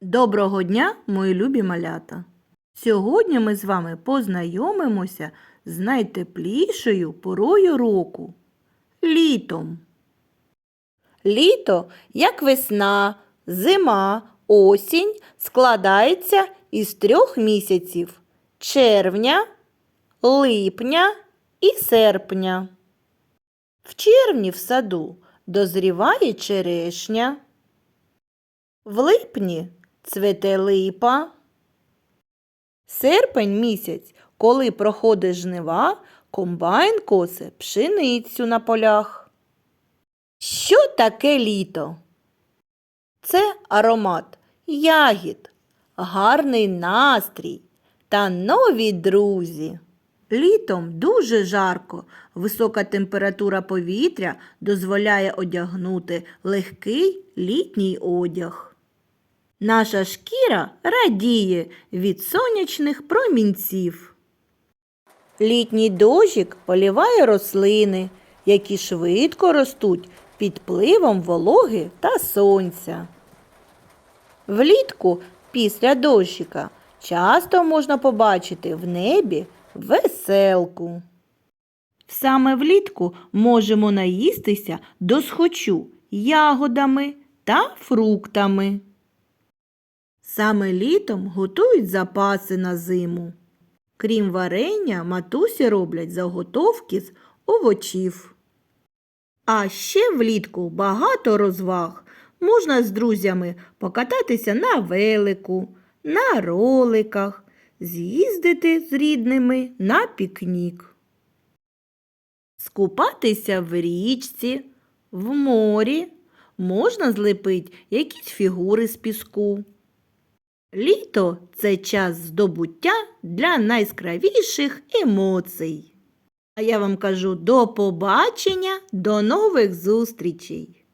Доброго дня, мої любі малята! Сьогодні ми з вами познайомимося з найтеплішою порою року літом. Літо, як весна, зима, осінь, складається із трьох місяців червня, липня і серпня. В червні в саду дозріває черешня. В липні цвете липа. Серпень місяць, коли проходить жнива, комбайн косе пшеницю на полях. Що таке літо? Це аромат ягід, гарний настрій та нові друзі. Літом дуже жарко. Висока температура повітря дозволяє одягнути легкий літній одяг. Наша шкіра радіє від сонячних промінців. Літній дощик поліває рослини, які швидко ростуть під впливом вологи та сонця. Влітку після дощика часто можна побачити в небі веселку. Саме влітку можемо наїстися досхочу ягодами та фруктами. Саме літом готують запаси на зиму. Крім варення, матусі роблять заготовки з овочів. А ще влітку багато розваг. Можна з друзями покататися на велику, на роликах, з'їздити з рідними на пікнік. Скупатися в річці, в морі, можна злепити якісь фігури з піску. Літо це час здобуття для найскравіших емоцій. А я вам кажу до побачення, до нових зустрічей!